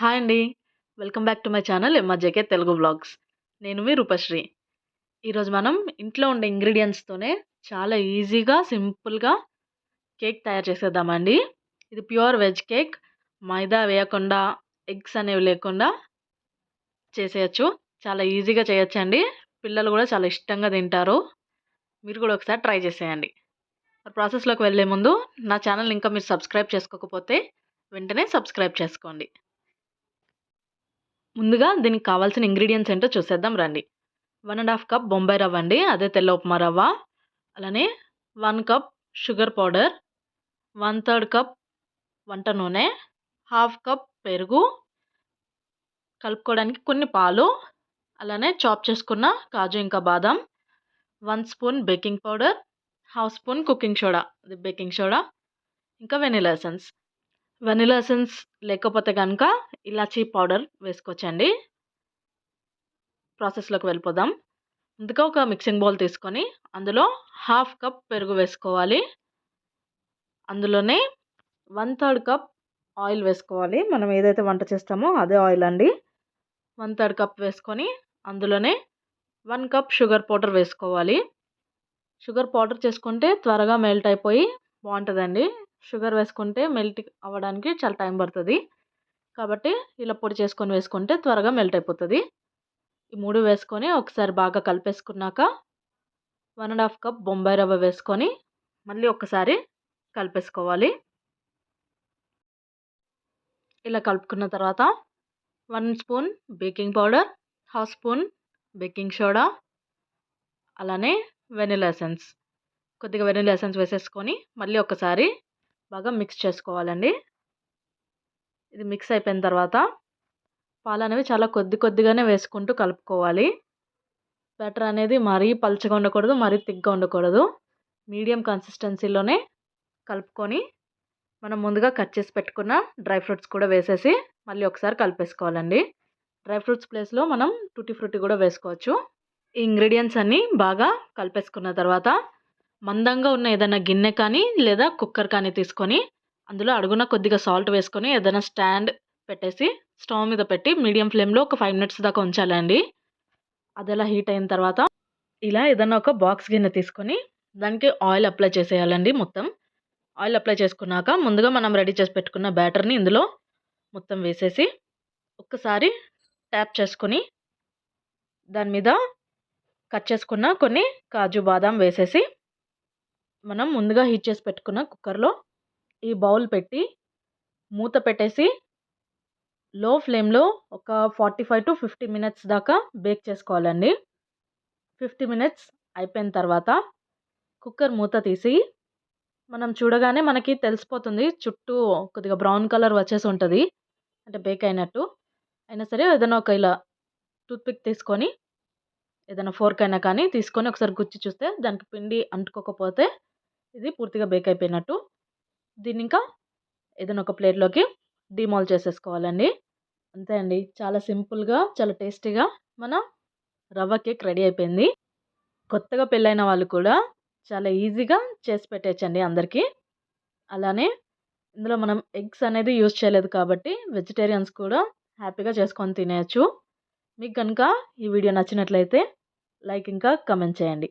Hi అండి. Welcome back to my channel MRJK Telugu blogs నేను మీ రూపశ్రీ. ఈరోజు మనం ఇంట్లో ఉండే ఇంగ్రీడియంట్స్తోనే చాలా ఈజీగా సింపుల్గా కేక్ తయారు చేసేద్దామండి ఇది ప్యూర్ వెజ్ కేక్. మైదా వేయకుండా ఎగ్స్ అనేవి లేకుండా చేసేయచ్చు. చాలా ఈజీగా చేయొచ్చండి పిల్లలు కూడా చాలా ఇష్టంగా తింటారు. మీరు కూడా ఒకసారి ట్రై చేసేయండి. ప్రాసెస్లోకి వెళ్ళే ముందు నా ఛానల్ ఇంకా మీరు సబ్స్క్రైబ్ చేసుకోకపోతే వెంటనే సబ్స్క్రైబ్ చేసుకోండి. ముందుగా దీనికి కావాల్సిన ఇంగ్రీడియంట్స్ ఏంటో చూసేద్దాం రండి. One and half cup Bombay రవ్వ అండి అదే తెల్ల ఉప్మా రవ్వ. అలానే one cup sugar powder one third cup వంట నూనె హాఫ్ కప్ పెరుగు కలుపుకోవడానికి కొన్ని పాలు అలానే చాప్ చేసుకున్న కాజు ఇంకా బాదం one spoon baking powder half spoon cooking soda అది బేకింగ్ సోడా ఇంకా వెనిలా ఎసెన్స్. వెనిలా ఎసెన్స్ లేకపోతే కనుక ఇలాచీ పౌడర్ వేసుకోవచ్చండి. ప్రాసెస్లోకి వెళ్ళిపోదాం. ముందుగా ఒక మిక్సింగ్ బౌల్ తీసుకొని అందులో హాఫ్ కప్ పెరుగు వేసుకోవాలి. అందులోనే వన్ థర్డ్ కప్ ఆయిల్ వేసుకోవాలి. మనం ఏదైతే వంట చేస్తామో అదే ఆయిల్ అండి. వన్ థర్డ్ కప్ వేసుకొని అందులోనే వన్ కప్ షుగర్ పౌడర్ వేసుకోవాలి. షుగర్ పౌడర్ చేసుకుంటే త్వరగా మెల్ట్ అయిపోయి బాగుంటుందండి. షుగర్ వేసుకుంటే మెల్ట్ అవ్వడానికి చాలా టైం పడుతుంది. కాబట్టి ఇలా పొడి చేసుకొని వేసుకుంటే త్వరగా మెల్ట్ అయిపోతుంది. ఈ మూడు వేసుకొని ఒకసారి బాగా కలిపేసుకున్నాక one and half cup Bombay రవ్వ వేసుకొని మళ్ళీ ఒకసారి కలిపేసుకోవాలి. ఇలా కలుపుకున్న తర్వాత one spoon baking powder half spoon baking soda అలానే వెనిలా ఎసెన్స్. కొద్దిగా వెనిలా ఎసెన్స్ వేసేసుకొని మళ్ళీ ఒకసారి బాగా మిక్స్ చేసుకోవాలండి. ఇది మిక్స్ అయిపోయిన తర్వాత పాలు అనేవి చాలా కొద్ది కొద్దిగానే వేసుకుంటూ కలుపుకోవాలి. బ్యాటర్ అనేది మరీ పలుచగా ఉండకూడదు మరీ తిగ్గా ఉండకూడదు. మీడియం కన్సిస్టెన్సీలోనే కలుపుకొని మనం ముందుగా కట్ చేసి పెట్టుకున్న డ్రై ఫ్రూట్స్ కూడా వేసేసి మళ్ళీ ఒకసారి కలిపేసుకోవాలండి. డ్రై ఫ్రూట్స్ ప్లేస్లో మనం టూటీ ఫ్రూటీ కూడా వేసుకోవచ్చు. ఈ ఇంగ్రీడియంట్స్ అన్నీ బాగా కలిపేసుకున్న తర్వాత మందంగా ఉన్న ఏదైనా గిన్నె కానీ లేదా కుక్కర్ కానీ తీసుకొని అందులో అడుగున కొద్దిగా సాల్ట్ వేసుకొని ఏదైనా స్టాండ్ పెట్టేసి స్టవ్ మీద పెట్టి మీడియం ఫ్లేమ్లో ఒక ఫైవ్ మినిట్స్ దాకా ఉంచాలండి. అది అలా హీట్ అయిన తర్వాత ఇలా ఏదైనా ఒక బాక్స్ గిన్నె తీసుకొని దానికి ఆయిల్ అప్లై చేసేయాలండి మొత్తం. ఆయిల్ అప్లై చేసుకున్నాక ముందుగా మనం రెడీ చేసి పెట్టుకున్న బ్యాటర్ని ఇందులో మొత్తం వేసేసి ఒక్కసారి ట్యాప్ చేసుకొని దాని మీద కట్ చేసుకున్న కొన్ని కాజు బాదాం వేసేసి మనం ముందుగా హీట్ చేసి పెట్టుకున్న కుక్కర్లో ఈ బౌల్ పెట్టి మూత పెట్టేసి లో ఫ్లేమ్లో ఒక forty five to fifty minutes దాకా బేక్ చేసుకోవాలండి. ఫిఫ్టీ మినిట్స్ అయిపోయిన తర్వాత కుక్కర్ మూత తీసి మనం చూడగానే మనకి తెలిసిపోతుంది చుట్టూ కొద్దిగా బ్రౌన్ కలర్ వచ్చేసి ఉంటుంది. అంటే బేక్ అయినట్టు. అయినా సరే ఏదైనా ఒక ఇలా టూత్పిక్ తీసుకొని ఏదైనా ఫోర్క్ అయినా కానీ తీసుకొని ఒకసారి గుచ్చి చూస్తే దానికి పిండి అంటుకోకపోతే ఇది పూర్తిగా బేక్ అయిపోయినట్టు. దీన్ని ఇంకా ఏదైనా ఒక ప్లేట్లోకి డిమాల్ చేసేసుకోవాలండి. అంతే అండి. చాలా సింపుల్గా చాలా టేస్టీగా మన రవ్వ కేక్ రెడీ అయిపోయింది. కొత్తగా పెళ్ళైన వాళ్ళు కూడా చాలా ఈజీగా చేసి పెట్టేయచ్చండి అందరికీ. అలానే ఇందులో మనం ఎగ్స్ అనేది యూజ్ చేయలేదు కాబట్టి వెజిటేరియన్స్ కూడా హ్యాపీగా చేసుకొని తినేయచ్చు. మీకు కనుక ఈ వీడియో నచ్చినట్లయితే లైక్ ఇంకా కమెంట్ చేయండి.